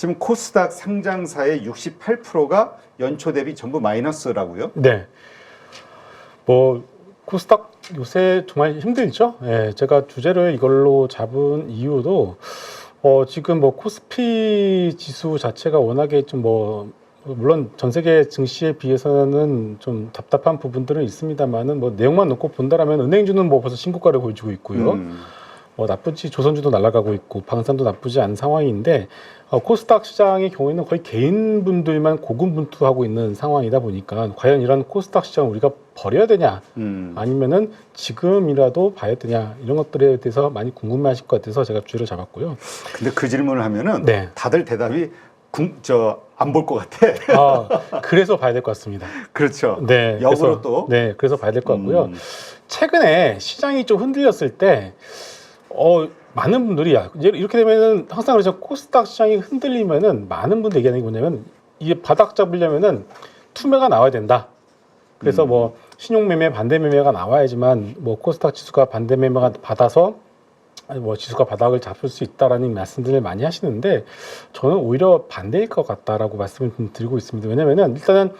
지금 코스닥 상장사의 68%가 연초 대비 전부 마이너스라고요? 네. 뭐 코스닥 요새 정말 힘들죠. 예, 제가 주제를 이걸로 잡은 이유도 어, 지금 뭐 코스피 지수 자체가 워낙에 좀 뭐 물론 전 세계 증시에 비해서는 좀 답답한 부분들은 있습니다만은 뭐 내용만 놓고 본다라면 은행주는 뭐 벌써 신고가를 보여주고 있고요. 음. 뭐 나쁘지 조선주도 날아가고 있고 방산도 나쁘지 않은 상황인데 어, 코스닥 시장의 경우에는 거의 개인분들만 고군분투하고 있는 상황이다 보니까 과연 이런 코스닥 시장 우리가 버려야 되냐 음. 아니면은 지금이라도 봐야 되냐 이런 것들에 대해서 많이 궁금해하실 것 같아서 제가 주제를 잡았고요. 근데 그 질문을 하면은 네. 다들 대답이 저안 볼 것 같아. 아 그래서 봐야 될 것 같습니다. 그렇죠. 네, 역으로 그래서, 또? 네 그래서 봐야 될 것 같고요. 음. 최근에 시장이 좀 흔들렸을 때, 어, 많은 분들이, 야, 이제 이렇게 되면은 항상 그래서 코스닥 시장이 흔들리면은 많은 분들이 얘기하는 게 뭐냐면, 이게 바닥 잡으려면은 투매가 나와야 된다. 그래서 음. 뭐, 신용매매, 반대매매가 나와야지만, 뭐, 코스닥 지수가 반대매매가 받아서, 뭐, 지수가 바닥을 잡을 수 있다라는 말씀들을 많이 하시는데, 저는 오히려 반대일 것 같다라고 말씀을 좀 드리고 있습니다. 왜냐면은, 일단은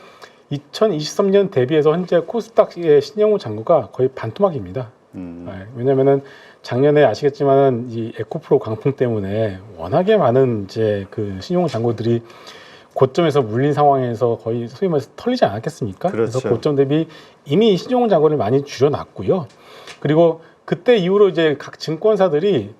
2023년 대비해서 현재 코스닥의 신용후 잔고가 거의 반토막입니다. 음. 네, 왜냐면은 작년에 아시겠지만 이 에코프로 강풍 때문에 워낙에 많은 이제 그 신용 잔고들이 고점에서 물린 상황에서 거의 소위 말해서 털리지 않았겠습니까? 래서 그렇죠. 고점 대비 이미 신용 잔고를 많이 줄여놨고요. 그리고 그때 이후로 이제 각 증권사들이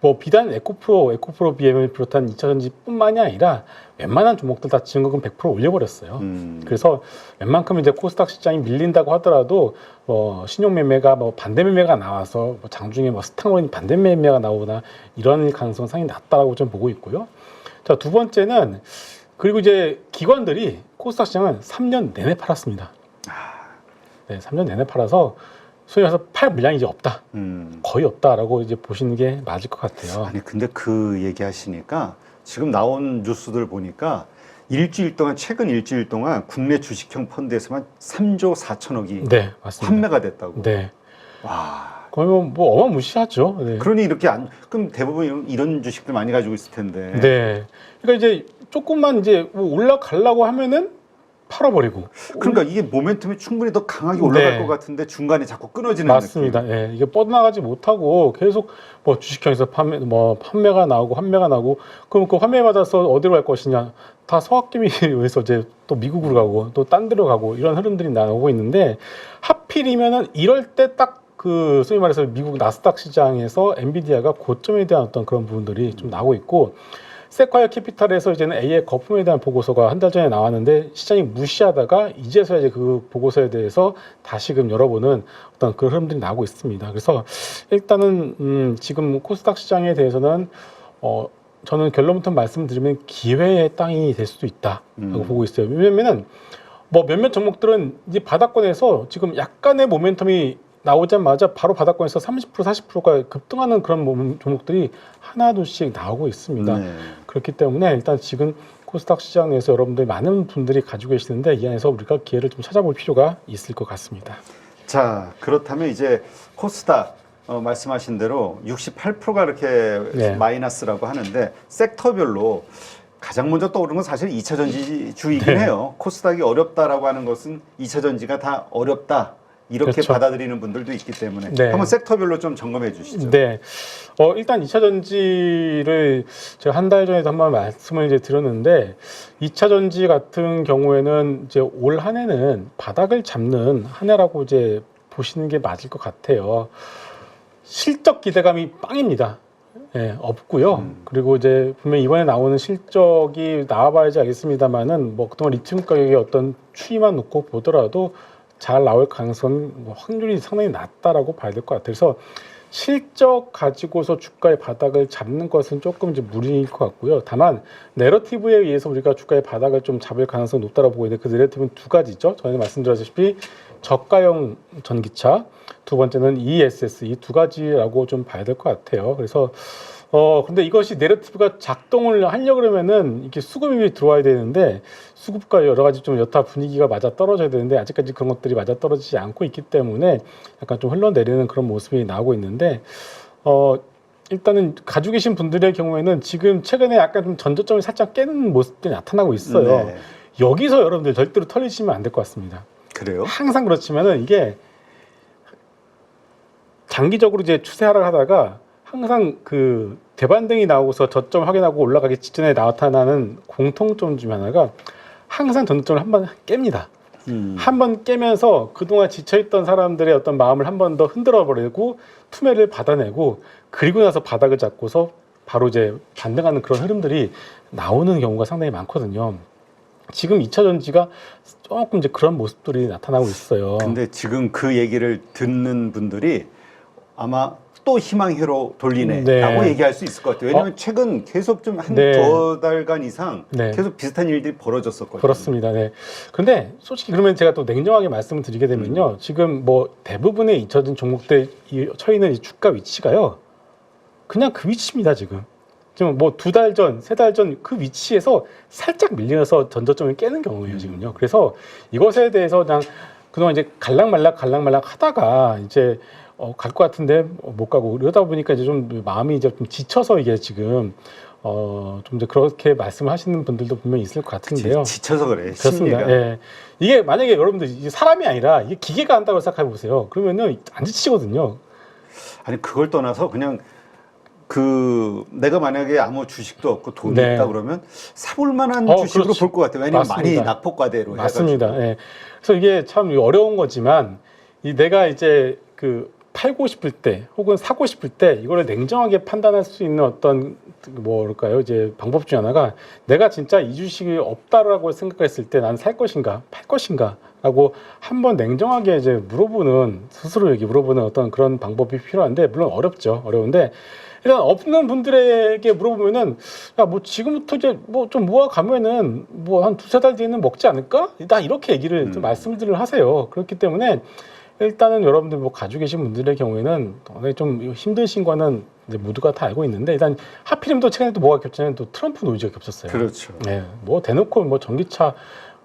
뭐 비단 에코프로, 에코프로 BM을 비롯한 2차 전지뿐만이 아니라 웬만한 종목들 다 증거금 100% 올려버렸어요. 음. 그래서 웬만큼 이제 코스닥 시장이 밀린다고 하더라도 뭐 신용 매매가 뭐 반대 매매가 나와서 뭐 장중에 뭐 스탕원이 반대 매매가 나오거나 이런 가능성 상당히 낮다라고 좀 보고 있고요. 자 두 번째는 그리고 이제 기관들이 코스닥 시장은 3년 내내 팔았습니다. 네, 3년 내내 팔아서 소위 말해서 팔 물량이 이제 없다, 음. 거의 없다라고 이제 보시는 게 맞을 것 같아요. 아니 근데 그 얘기하시니까 지금 나온 뉴스들 보니까 일주일 동안 최근 일주일 동안 국내 주식형 펀드에서만 3조 4천억이 네, 맞습니다. 판매가 됐다고. 네, 와. 그러면 뭐 어마무시하죠. 네. 그러니 이렇게 안 그럼 대부분 이런, 이런 주식들 많이 가지고 있을 텐데. 네. 그러니까 이제 조금만 이제 뭐 올라가려고 하면은 팔아버리고. 그러니까 이게 모멘텀이 충분히 더 강하게 올라갈 네. 것 같은데 중간에 자꾸 끊어지는 맞습니다. 느낌. 예, 이게 뻗어나가지 못하고 계속 뭐 주식형에서 판매, 뭐 판매가 나오고 환매가 나오고 그럼 그 환매 받아서 어디로 갈 것이냐? 다 서학개미에 의해서 이제 또 미국으로 가고 또 딴 데로 가고 이런 흐름들이 나오고 있는데 하필이면은 이럴 때딱 그 소위 말해서 미국 나스닥 시장에서 엔비디아가 고점에 대한 어떤 그런 부분들이 좀 나오고 있고 세콰이어 캐피탈에서 이제는 A의 거품에 대한 보고서가 한 달 전에 나왔는데 시장이 무시하다가 이제서야 이제 그 보고서에 대해서 다시금 열어보는 어떤 그런 흐름들이 나오고 있습니다. 그래서 일단은 음 지금 코스닥 시장에 대해서는 어 저는 결론부터 말씀드리면 기회의 땅이 될 수도 있다라고 음. 보고 있어요. 왜냐면은 뭐 몇몇 종목들은 이제 바닥권에서 지금 약간의 모멘텀이 나오자마자 바로 바닥권에서 30% 40%가 급등하는 그런 몸- 종목들이 하나둘씩 나오고 있습니다. 네. 그렇기 때문에 일단 지금 코스닥 시장에서 여러분들 많은 분들이 가지고 계시는데 이 안에서 우리가 기회를 좀 찾아볼 필요가 있을 것 같습니다. 자 그렇다면 이제 코스닥 어, 말씀하신 대로 68%가 이렇게 네. 마이너스라고 하는데 섹터별로 가장 먼저 떠오르는 건 사실 2차 전지 주이긴 네. 해요. 코스닥이 어렵다라고 하는 것은 2차 전지가 다 어렵다. 이렇게 그렇죠. 받아들이는 분들도 있기 때문에 네. 한번 섹터별로 좀 점검해 주시죠. 네. 어, 일단 2차 전지를 제가 한 달 전에도 한번 말씀을 이제 드렸는데 2차 전지 같은 경우에는 이제 올 한 해는 바닥을 잡는 한 해라고 이제 보시는 게 맞을 것 같아요. 실적 기대감이 빵입니다. 예, 없고요. 음. 그리고 이제 분명 히 이번에 나오는 실적이 나와봐야지 알겠습니다만은 뭐 그동안 리튬 가격의 어떤 추이만 놓고 보더라도 잘 나올 가능성 뭐 확률이 상당히 낮다라고 봐야 될 것 같아요. 그래서 실적 가지고서 주가의 바닥을 잡는 것은 조금 이제 무리일 것 같고요. 다만 내러티브에 의해서 우리가 주가의 바닥을 좀 잡을 가능성이 높다고 보고 있는데 그 내러티브는 두 가지죠. 전에 말씀드렸다시피 저가형 전기차, 두 번째는 ESS 이 두 가지라고 좀 봐야 될 것 같아요. 그래서 어 근데 이것이 내러티브가 작동을 하려 그러면은 이렇게 수급이 들어와야 되는데 수급과 여러 가지 좀 여타 분위기가 맞아 떨어져야 되는데 아직까지 그런 것들이 맞아 떨어지지 않고 있기 때문에 약간 좀 흘러내리는 그런 모습이 나오고 있는데 어 일단은 가지고 계신 분들의 경우에는 지금 최근에 약간 좀 전저점이 살짝 깨는 모습들이 나타나고 있어요. 네. 여기서 여기서 여러분들 절대로 털리시면 안 될 것 같습니다. 그래요? 항상 그렇지만은 이게 장기적으로 이제 추세 하락 하다가 항상 그 대반등이 나오고서 저점 확인하고 올라가기 직전에 나타나는 공통점 중 하나가 항상 전저점을 한 번 깹니다. 음. 한 번 깨면서 그동안 지쳐있던 사람들의 어떤 마음을 한 번 더 흔들어 버리고 투매를 받아내고 그리고 나서 바닥을 잡고서 바로 이제 반등하는 그런 흐름들이 나오는 경우가 상당히 많거든요. 지금 2차 전지가 조금 이제 그런 모습들이 나타나고 있어요. 근데 지금 그 얘기를 듣는 분들이 아마 또 희망회로 돌리네라고 네. 얘기할 수 있을 것 같아요. 왜냐하면 최근 계속 좀한 네. 두 달간 이상 네. 계속 비슷한 일들이 벌어졌었거든요. 그렇습니다. 네. 근데 솔직히 그러면 제가 또 냉정하게 말씀을 드리게 되면요. 지금 뭐 대부분의 2차 전 종목들 이 처있는 이 주가 위치가요. 그냥 그 위치입니다, 지금. 지금 뭐 두 달 전, 세 달 전 그 위치에서 살짝 밀려서 전저점을 깨는 경우예요, 지금요. 그래서 이것에 대해서 그냥 그동안 이제 갈락말락 갈락말락 하다가 이제 어, 갈 것 같은데 어, 못 가고 이러다 보니까 이제 좀 마음이 이제 좀 지쳐서 이게 지금 어, 좀 이제 그렇게 말씀을 하시는 분들도 분명히 있을 것 같은데요. 지, 쳐서 그래. 그렇습니다. 심리가. 예. 이게 만약에 여러분들 이게 사람이 아니라 이게 기계가 한다고 생각해 보세요. 그러면은 안 지치거든요. 아니 그걸 떠나서 그냥 그 내가 만약에 아무 주식도 없고 돈이 네. 있다 그러면 사볼 만한 어, 주식으로. 볼 것 같아요. 왜냐면 많이 맞습니다. 낙폭과대로 맞습니다. 해가지고. 예. 그래서 이게 참 어려운 거지만 이 내가 이제 그 팔고 싶을 때 혹은 사고 싶을 때 이거를 냉정하게 판단할 수 있는 어떤 뭐랄까요 이제 방법 중 하나가 내가 진짜 이 주식이 없다라고 생각했을 때난살 것인가 팔 것인가 라고 한번 냉정하게 이제 물어보는 스스로에게 물어보는 어떤 그런 방법이 필요한데 물론 어렵죠 어려운데 일단 없는 분들에게 물어보면은 야 뭐 지금부터 이제 뭐 좀 모아 가면은 뭐 한 두세 달 뒤에는 먹지 않을까? 일단 이렇게 얘기를 좀 음. 말씀들을 하세요. 그렇기 때문에 일단은 여러분들 뭐 가지고 계신 분들의 경우에는 좀 힘드신 거는 이제 모두가 다 알고 있는데 일단 하필이면 또 최근에 또 뭐가 겹치냐면 또 트럼프 노이즈가 겹쳤어요. 그렇죠. 네, 뭐 대놓고 뭐 전기차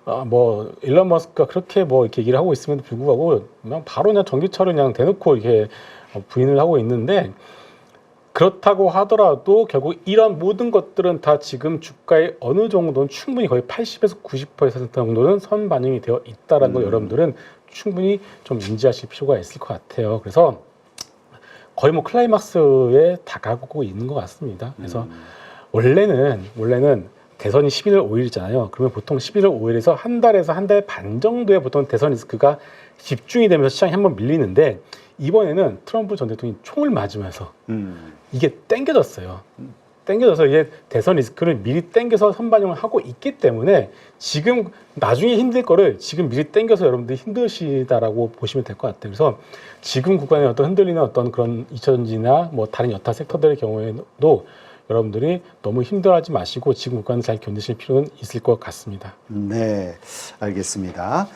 아, 뭐 일론 머스크가 그렇게 뭐 이렇게 얘기를 하고 있음에도 불구하고 그냥 바로 그냥 전기차를 그냥 대놓고 이렇게 어, 부인을 하고 있는데 그렇다고 하더라도 결국 이런 모든 것들은 다 지금 주가의 어느 정도는 충분히 거의 80에서 90% 정도는 선 반영이 되어 있다라는 걸 음. 여러분들은 충분히 좀 인지하실 필요가 있을 것 같아요. 그래서 거의 뭐 클라이막스에 다가오고 있는 것 같습니다. 그래서 음. 원래는 원래는 대선이 11월 5일이잖아요. 그러면 보통 11월 5일에서 한 달에서 한 달 반 정도의 보통 대선 리스크가 집중이 되면서 시장이 한번 밀리는데 이번에는 트럼프 전 대통령이 총을 맞으면서 음. 이게 땡겨졌어요. 땡겨져서 이게 대선 리스크를 미리 땡겨서 선반영을 하고 있기 때문에 지금 나중에 힘들 거를 지금 미리 땡겨서 여러분들이 힘드시다라고 보시면 될 것 같아요. 그래서 지금 구간에 어떤 흔들리는 어떤 그런 이천지나 뭐 다른 여타 섹터들의 경우에도 여러분들이 너무 힘들어하지 마시고 지금 구간을 잘 견디실 필요는 있을 것 같습니다. 네, 알겠습니다.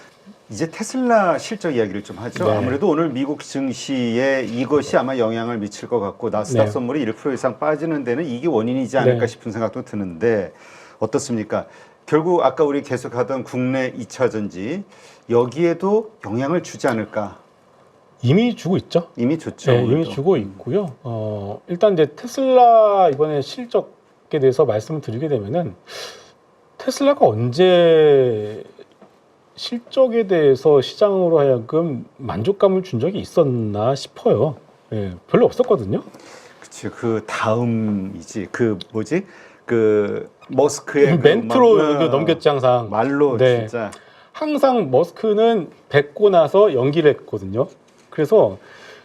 이제 테슬라 실적 이야기를 좀 하죠. 네. 아무래도 오늘 미국 증시에 이것이 아마 영향을 미칠 것 같고 나스닥 네. 선물이 1% 이상 빠지는 데는 이게 원인이지 않을까 네. 싶은 생각도 드는데 어떻습니까? 결국 아까 우리 계속하던 국내 2차 전지 여기에도 영향을 주지 않을까? 이미 주고 있죠. 이미 줬죠. 네, 이미 오늘도. 주고 있고요. 어, 일단 이제 테슬라 이번에 실적에 대해서 말씀을 드리게 되면은 테슬라가 언제 실적에 대해서 시장으로 하여금 만족감을 준 적이 있었나 싶어요. 예, 별로 없었거든요. 그치 그 다음이지 그 뭐지 그 머스크의 그 멘트로 막- 그 넘겼지 항상. 말로 네. 진짜 항상 머스크는 뱉고 나서 연기를 했거든요. 그래서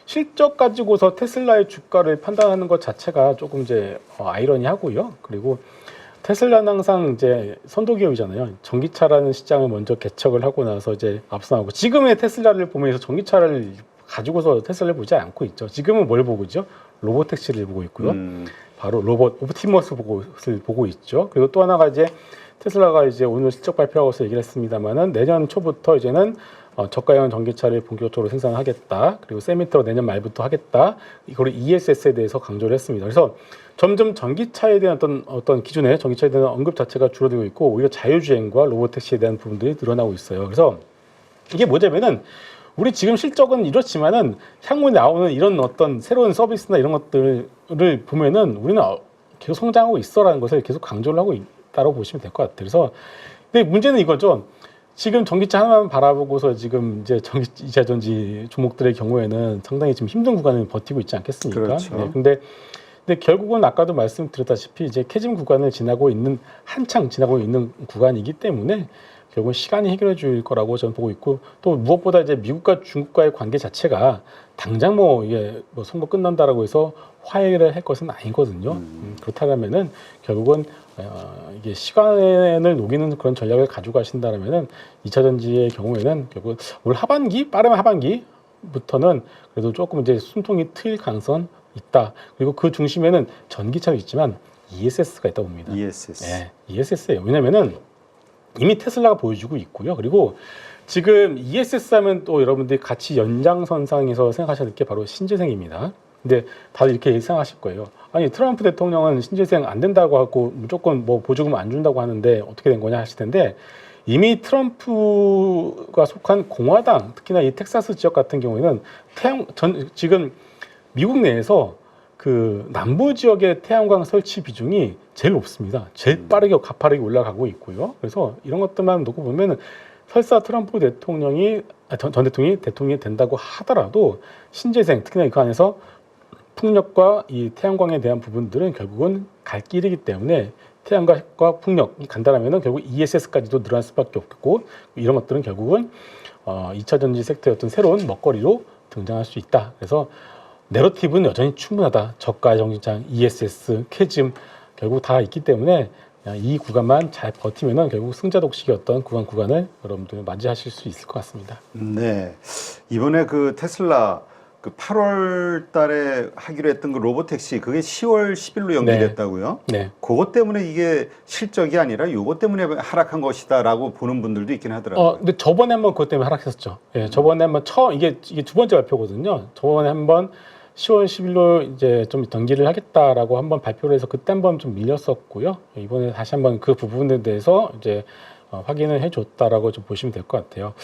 실적 가지고서 테슬라의 주가를 판단하는 것 자체가 조금 이제 어, 아이러니하고요. 그리고 테슬라는 항상 이제 선도 기업이잖아요. 전기차라는 시장을 먼저 개척을 하고 나서 이제 앞서나고 지금의 테슬라를 보면서 전기차를 가지고서 테슬라를 보지 않고 있죠. 지금은 뭘 보고 있죠? 로봇 택시를 보고 있고요. 음, 바로 로봇 옵티머스 보고를 보고 있죠. 그리고 또 하나가 이제 테슬라가 이제 오늘 실적 발표하고서 얘기를 했습니다만은 내년 초부터 이제는 어, 저가형 전기차를 본격적으로 생산하겠다. 그리고 세미트로 내년 말부터 하겠다. 이거를 ESS에 대해서 강조를 했습니다. 그래서 점점 전기차에 대한 어떤 어떤 기존의 전기차에 대한 언급 자체가 줄어들고 있고 오히려 자율주행과 로봇택시에 대한 부분들이 늘어나고 있어요. 그래서 이게 뭐냐면은 우리 지금 실적은 이렇지만은 향후에 나오는 이런 어떤 새로운 서비스나 이런 것들을 보면은 우리는 어, 계속 성장하고 있어라는 것을 계속 강조를 하고 있다고 보시면 될 것 같아요. 그래서 근데 문제는 이거죠. 지금 전기차 하나만 바라보고서 지금 이제 전기 이차 전지 종목들의 경우에는 상당히 지금 힘든 구간을 버티고 있지 않겠습니까? 그렇죠. 네, 근데 근데 결국은 아까도 말씀드렸다시피 이제 캐즘 구간을 지나고 있는 한창 지나고 있는 구간이기 때문에 결국은 시간이 해결해 줄 거라고 저는 보고 있고 또 무엇보다 이제 미국과 중국과의 관계 자체가 당장 뭐 이게 뭐 선거 끝난다라고 해서 화해를 할 것은 아니거든요. 음, 그렇다면은 결국은 어, 이게 시간을 녹이는 그런 전략을 가지고 가신다면은 이차 전지의 경우에는 결국 올 하반기 빠르면 하반기부터는 그래도 조금 이제 숨통이 트일 가능성 있다. 그리고 그 중심에는 전기차도 있지만 ESS가 있다 고 봅니다. ESS. 네, ESS예요. 왜냐면은 이미 테슬라가 보여주고 있고요. 그리고 지금 ESS 하면 또 여러분들이 같이 연장선상에서 생각하셔야 될 게 바로 신재생입니다. 근데 다들 이렇게 생각하실 거예요. 아니 트럼프 대통령은 신재생 안 된다고 하고 무조건 뭐 보조금 안 준다고 하는데 어떻게 된 거냐 하실 텐데 이미 트럼프가 속한 공화당 특히나 이 텍사스 지역 같은 경우에는 태양 전 지금 미국 내에서 그 남부 지역의 태양광 설치 비중이 제일 높습니다. 제일 빠르게 가파르게 올라가고 있고요. 그래서 이런 것들만 놓고 보면은 설사 트럼프 대통령이 아, 전, 전 대통령이 대통령이 된다고 하더라도 신재생 특히나 그 안에서 풍력과 이 태양광에 대한 부분들은 결국은 갈 길이기 때문에 태양광과 풍력이 간다라면은 결국 ESS까지도 늘어날 수밖에 없고 이런 것들은 결국은 어, 2차 전지 섹터의 어떤 새로운 먹거리로 등장할 수 있다. 그래서 내러티브는 여전히 충분하다. 저가 정신장, ESS, 캐즘 결국 다 있기 때문에 이 구간만 잘 버티면은 결국 승자 독식의 어떤 구간 구간을 여러분들 맞이하실 수 있을 것 같습니다. 네. 이번에 그 테슬라 그 8월 달에 하기로 했던 그 로보택시 그게 10월 10일로 연기됐다고요? 네. 그것 때문에 이게 실적이 아니라 요것 때문에 하락한 것이다라고 보는 분들도 있긴 하더라고요. 어, 근데 저번에 한번 그것 때문에 하락했었죠. 예, 저번에 한번 처음 이게 이게 두 번째 발표거든요. 저번에 한번 10월 10일로 이제 좀 연기를 하겠다라고 한번 발표를 해서 그때 한번 좀 밀렸었고요. 이번에 다시 한번 그 부분에 대해서 이제 어, 확인을 해줬다라고 좀 보시면 될 것 같아요.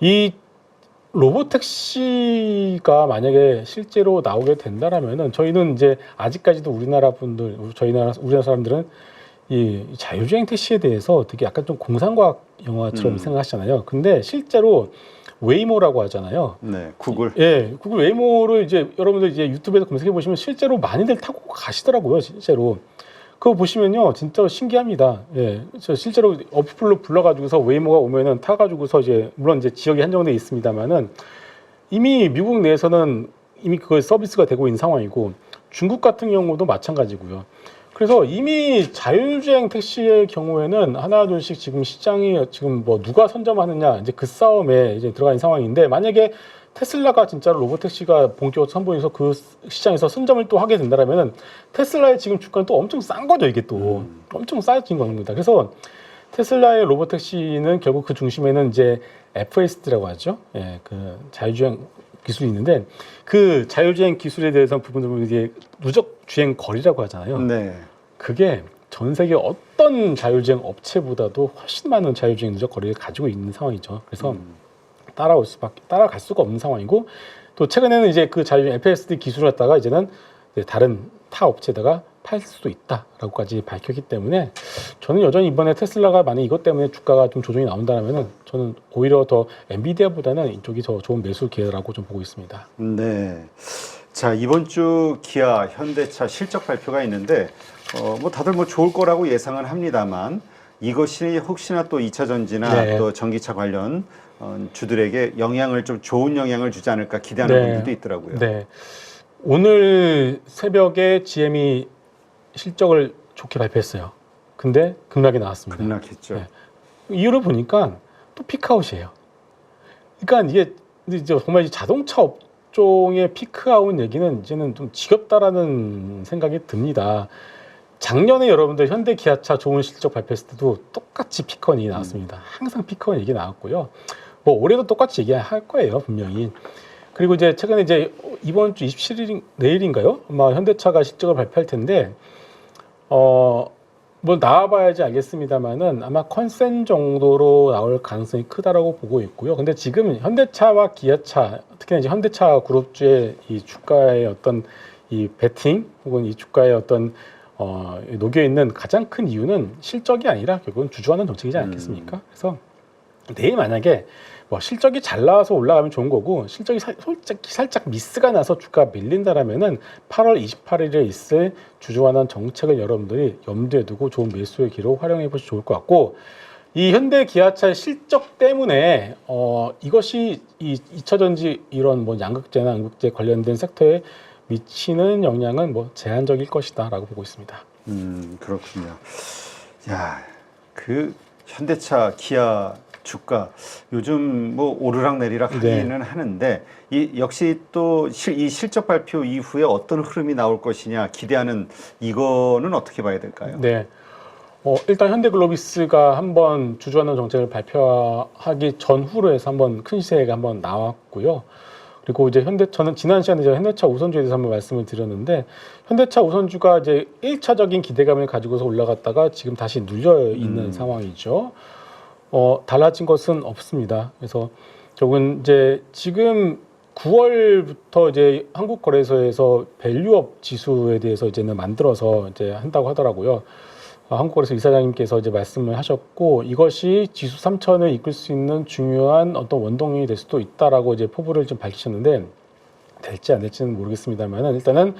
이 로보택시가 만약에 실제로 나오게 된다라면은 저희는 이제 아직까지도 우리나라 분들, 저희 나라 우리나라 사람들은 이 자율주행 택시에 대해서 되게 약간 좀 공상과학 영화처럼 음. 생각하시잖아요. 근데 실제로 웨이모라고 하잖아요. 네, 구글. 예, 구글 웨이모를 이제 여러분들 이제 유튜브에서 검색해 보시면 실제로 많이들 타고 가시더라고요, 실제로. 그거 보시면요, 진짜 신기합니다. 예, 저 실제로 어플로 불러가지고서 웨이모가 오면은 타가지고서 이제 물론 이제 지역이 한정돼 있습니다만은 이미 미국 내에서는 이미 그거 서비스가 되고 있는 상황이고 중국 같은 경우도 마찬가지고요. 그래서 이미 자율주행 택시의 경우에는 하나 둘씩 지금 시장이 지금 뭐 누가 선점하느냐 이제 그 싸움에 이제 들어가 있는 상황인데 만약에 테슬라가 진짜로 로봇 택시가 본격적으로 선보여서 그 시장에서 선점을 또 하게 된다면은 테슬라의 지금 주가는 또 엄청 싼 거죠 이게 또 음. 엄청 싸진 겁니다. 그래서 테슬라의 로봇 택시는 결국 그 중심에는 이제 FSD라고 하죠. 예, 그 자율주행 기술이 있는데 그 자율주행 기술에 대해서 부분을 이제 누적 주행 거리라고 하잖아요. 네. 그게 전 세계 어떤 자율주행 업체보다도 훨씬 많은 자율주행 누적 거리를 가지고 있는 상황이죠. 그래서 음. 따라올 수밖에 따라갈 수가 없는 상황이고 또 최근에는 이제 그 자율주행 FSD 기술을 갖다가 이제는 이제 다른 타 업체에다가 팔 수도 있다라고까지 밝혔기 때문에 저는 여전히 이번에 테슬라가 만약 이것 때문에 주가가 좀 조정이 나온다면은 저는 오히려 더 엔비디아보다는 이쪽이 더 좋은 매수 기회라고 좀 보고 있습니다. 네. 자, 이번 주 기아, 현대차 실적 발표가 있는데 어, 뭐 다들 뭐 좋을 거라고 예상은 합니다만 이것이 혹시나 또 2차 전지나 네. 또 전기차 관련 어, 주들에게 영향을 좀 좋은 영향을 주지 않을까 기대하는 네. 분들도 있더라고요. 네. 오늘 새벽에 GM이 실적을 좋게 발표했어요. 근데 급락이 나왔습니다. 급락했죠. 네. 이유를 보니까 또 피크아웃이에요. 그러니까 이게 이제 정말 이 자동차 업종의 피크아웃 얘기는 이제는 좀 지겹다라는 생각이 듭니다. 작년에 여러분들 현대 기아차 좋은 실적 발표했을 때도 똑같이 피크아웃 얘기 나왔습니다. 항상 피크아웃 얘기 나왔고요. 뭐 올해도 똑같이 얘기할 거예요, 분명히. 그리고 이제 최근에 이제 이번 주 27일 내일인가요? 아마 현대차가 실적을 발표할 텐데 어 뭐 나와봐야지 알겠습니다만은 아마 컨센 정도로 나올 가능성이 크다라고 보고 있고요. 근데 지금 현대차와 기아차, 특히나 이제 현대차 그룹주의 이 주가의 어떤 이 베팅 혹은 이 주가의 어떤 어, 녹여 있는 가장 큰 이유는 실적이 아니라 결국은 주주하는 정책이지 않겠습니까? 그래서 내일 만약에 뭐 실적이 잘 나와서 올라가면 좋은 거고 실적이 사- 솔직히 살짝 미스가 나서 주가 밀린다라면은 8월 28일에 있을 주주환원 정책을 여러분들이 염두에 두고 좋은 매수의 기로 활용해 보시면 좋을 것 같고 이 현대 기아차의 실적 때문에 어 이것이 이 2차 전지 이런 뭐 양극재나 음극재 관련된 섹터에 미치는 영향은 뭐 제한적일 것이다라고 보고 있습니다. 음, 그렇군요. 야, 그 현대차, 기아 주가 요즘 뭐 오르락 내리락 네. 하기는 하는데 이 역시 또 이 실적 발표 이후에 어떤 흐름이 나올 것이냐 기대하는 이거는 어떻게 봐야 될까요? 네. 어, 일단 현대글로비스가 한번 주주환원 정책을 발표하기 전후로 해서 한번 큰 시세가 한번 나왔고요. 그리고 이제 현대 저는 지난 시간에 제가 현대차 우선주에 대해서 한번 말씀을 드렸는데 현대차 우선주가 이제 1차적인 기대감을 가지고서 올라갔다가 지금 다시 눌려 있는 음. 상황이죠. 어, 달라진 것은 없습니다. 그래서 결국은 이제 지금 9월부터 이제 한국 거래소에서 밸류업 지수에 대해서 이제는 만들어서 이제 한다고 하더라고요. 아, 한국 거래소 이사장님께서 이제 말씀을 하셨고 이것이 지수 3천을 이끌 수 있는 중요한 어떤 원동력이 될 수도 있다라고 이제 포부를 좀 밝히셨는데 될지 안 될지는 모르겠습니다만은 일단은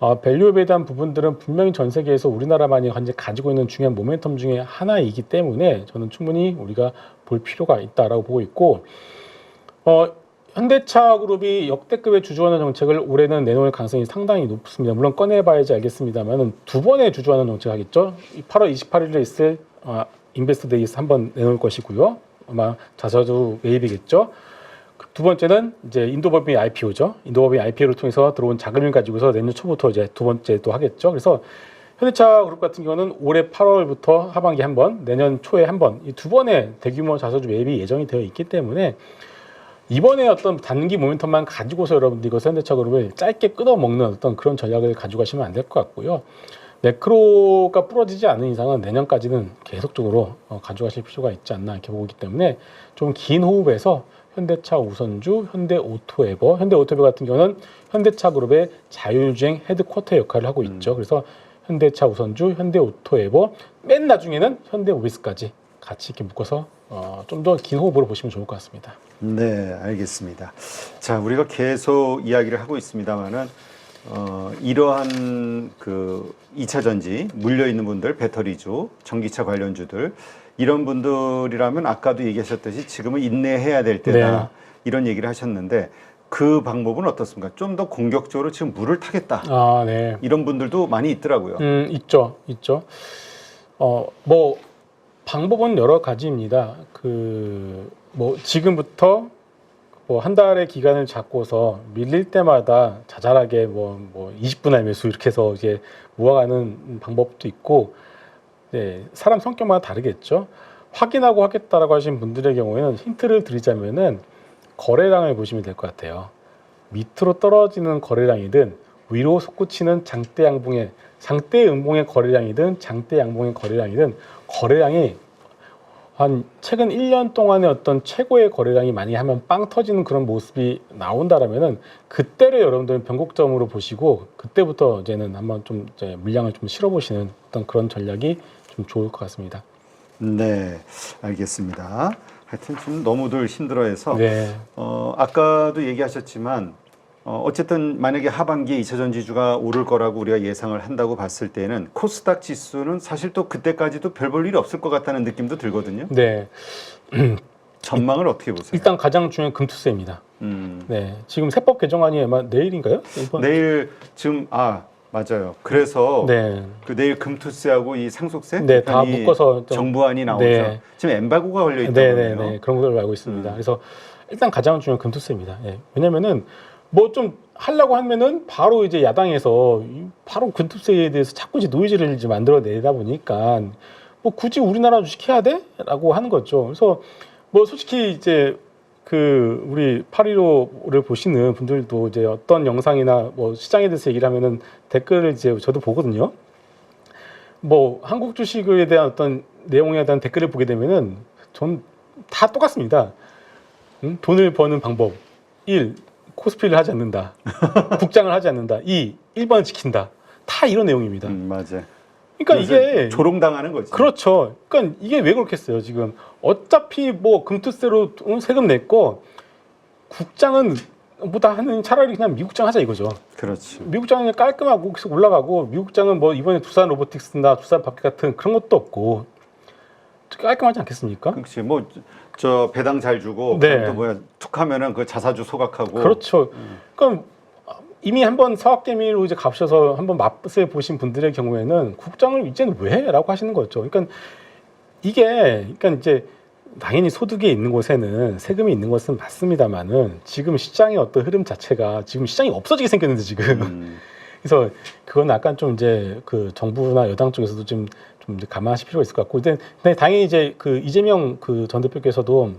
어, 밸류업에 대한 부분들은 분명히 전 세계에서 우리나라만이 현재 가지고 있는 중요한 모멘텀 중에 하나이기 때문에 저는 충분히 우리가 볼 필요가 있다라고 보고 있고 어, 현대차 그룹이 역대급의 주주환원 정책을 올해는 내놓을 가능성이 상당히 높습니다. 물론 꺼내봐야지 알겠습니다만은 두 번의 주주환원 정책 하겠죠. 이 8월 28일에 있을 어, 인베스터 데이에서 한번 내놓을 것이고요. 아마 자사주 매입이겠죠. 그두 번째는 이제 인도법인 IPO죠. 인도법인 IPO를 통해서 들어온 자금을 가지고서 내년 초부터 이제 두 번째 또 하겠죠. 그래서 현대차 그룹 같은 경우는 올해 8월부터 하반기 한 번, 내년 초에 한 번, 이 두 번의 대규모 자사주 매입이 예정이 되어 있기 때문에 이번에 어떤 단기 모멘텀만 가지고서 여러분들이 이거 현대차 그룹을 짧게 끊어먹는 어떤 그런 전략을 가지고 가시면 안 될 것 같고요. 매크로가 부러지지 않는 이상은 내년까지는 계속적으로 어, 가져가실 필요가 있지 않나 이렇게 보기 때문에 좀 긴 호흡에서 현대차 우선주, 현대오토에버, 현대오토에버 같은 경우는 현대차 그룹의 자율주행 헤드쿼터 역할을 하고 있죠. 그래서 현대차 우선주, 현대오토에버, 맨 나중에는 현대오비스까지 같이 이렇게 묶어서 어, 좀 더 긴 호흡으로 보시면 좋을 것 같습니다. 네, 알겠습니다. 자, 우리가 계속 이야기를 하고 있습니다만은 어, 이러한 그 2차 전지 물려 있는 분들, 배터리주, 전기차 관련주들 이런 분들이라면 아까도 얘기하셨듯이 지금은 인내해야 될 때다 네. 이런 얘기를 하셨는데 그 방법은 어떻습니까? 좀 더 공격적으로 지금 물을 타겠다 아, 네. 이런 분들도 많이 있더라고요. 음, 있죠, 있죠. 어, 뭐 방법은 여러 가지입니다. 그 뭐 지금부터 뭐 한 달의 기간을 잡고서 밀릴 때마다 자잘하게 뭐뭐 20분할 매수 이렇게 해서 이제 모아가는 방법도 있고, 네, 사람 성격마다 다르겠죠. 확인하고 하겠다라고 하신 분들의 경우에는 힌트를 드리자면은 거래량을 보시면 될 것 같아요. 밑으로 떨어지는 거래량이든 위로 솟구치는 장대 양봉의 장대 음봉의 거래량이든 장대 양봉의 거래량이든 거래량이 한 최근 1년 동안의 어떤 최고의 거래량이 많이 하면 빵 터지는 그런 모습이 나온다라면은 그때를 여러분들은 변곡점으로 보시고 그때부터 이제는 한번 좀 이제 물량을 좀 실어 보시는 어떤 그런 전략이 좀 좋을 것 같습니다. 네, 알겠습니다. 하여튼 좀 너무들 힘들어해서 네, 어, 아까도 얘기하셨지만 어, 어쨌든 만약에 하반기에 2차 전지주가 오를 거라고 우리가 예상을 한다고 봤을 때는 코스닥 지수는 사실 또 그때까지도 별 볼 일이 없을 것 같다는 느낌도 들거든요. 네. 전망을 어떻게 보세요? 일단 가장 중요한 금투세입니다. 음, 네, 지금 세법 개정안이 아마 내일인가요? 내일 지금 아 맞아요. 그래서 네, 그 내일 금투세하고 이 상속세 네, 다 묶어서 좀- 정부안이 나오죠. 네. 지금 엠바고가 걸려 있다고 네, 그러네요. 네, 네. 그런 걸로 알고 있습니다. 음. 그래서 일단 가장 중요한 금투세입니다. 예. 왜냐면은 뭐 좀 하려고 하면은 바로 이제 야당에서 이 바로 금투세에 대해서 자꾸 이제 노이즈를 이제 만들어 내다 보니까 뭐 굳이 우리나라 주식 해야 돼? 라고 하는 거죠. 그래서 뭐 솔직히 이제 그 우리 815를 보시는 분들도 이제 어떤 영상이나 뭐 시장에 대해서 얘기를 하면은 댓글을 이제 저도 보거든요. 뭐 한국 주식에 대한 어떤 내용에 대한 댓글을 보게 되면은 전 다 똑같습니다. 음? 돈을 버는 방법 1. 코스피를 하지 않는다. 국장을 하지 않는다. 2. 1번을 지킨다. 다 이런 내용입니다. 음, 맞아. 그러니까 이게 조롱당하는 거지. 그렇죠. 그러니까 이게 왜 그렇겠어요, 지금. 어차피 뭐 금투세로 돈 세금 냈고 국장은 뭐다 하는 차라리 그냥 미국장 하자 이거죠. 그렇지. 미국장은 깔끔하고 계속 올라가고 미국장은 뭐 이번에 두산 로보틱스나 두산 바퀴 같은 그런 것도 없고 깔끔하지 않겠습니까? 그렇지. 뭐 저 배당 잘 주고 네. 또 뭐야 툭하면은 그 자사주 소각하고 그렇죠. 그럼 이미 한번 사업개미로 이제 가셔서 한번 맛을 보신 분들의 경우에는 국장을 이제는 왜?라고 하시는 거죠. 그러니까 이게 그러니까 이제 당연히 소득이 있는 곳에는 세금이 있는 것은 맞습니다만은 지금 시장의 어떤 흐름 자체가 지금 시장이 없어지게 생겼는데 지금 음, 그래서 그건 약간 좀 이제 그 정부나 여당 쪽에서도 좀, 좀 감안하실 필요가 있을 것 같고, 근데, 근데 당연히 이제 그 이재명 그 전 대표께서도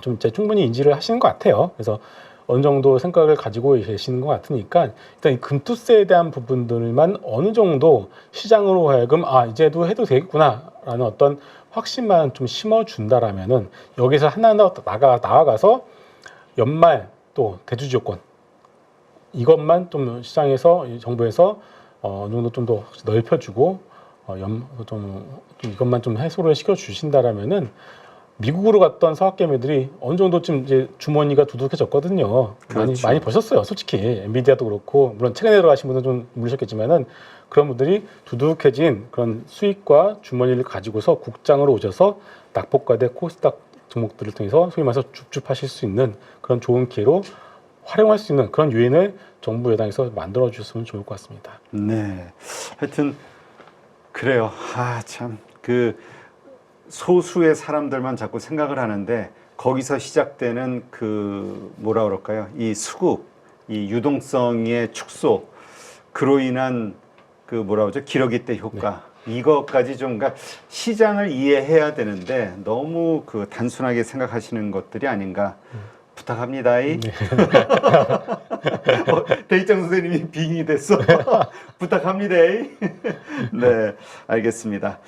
좀 이제 충분히 인지를 하시는 것 같아요. 그래서 어느 정도 생각을 가지고 계시는 것 같으니까 일단 이 금투세에 대한 부분들만 어느 정도 시장으로 하여금 아 이제도 해도 되겠구나라는 어떤 확신만 좀 심어준다라면은 여기서 하나하나 나가 나아가서 연말 또 대주주 요건 이것만 좀 시장에서 이 정부에서 어, 어느 정도 좀 더 넓혀주고 어, 염, 좀, 좀 이것만 좀 해소를 시켜 주신다라면은 미국으로 갔던 서학개미들이 어느 정도쯤 이제 주머니가 두둑해졌거든요. 많이 그렇죠. 많이 버셨어요, 솔직히 엔비디아도 그렇고 물론 최근에 들어가신 분은 좀 물으셨겠지만은 그런 분들이 두둑해진 그런 수익과 주머니를 가지고서 국장으로 오셔서 낙폭과대 코스닥 종목들을 통해서 소위 말해서 줍줍하실 수 있는 그런 좋은 기회로 활용할 수 있는 그런 유인을 정부 여당에서 만들어 주셨으면 좋을 것 같습니다. 네. 하여튼 그래요. 아, 참. 그 소수의 사람들만 자꾸 생각을 하는데 거기서 시작되는 그 뭐라 그럴까요? 이 수급, 이 유동성의 축소 그로 인한 그 뭐라 그러죠? 기러기 때 효과. 이것까지 좀 그러니까 시장을 이해해야 되는데 너무 그 단순하게 생각하시는 것들이 아닌가 부탁합니다. 이 어, 대희장 선생님이 빙이 됐어. 부탁합니다. 네, 알겠습니다.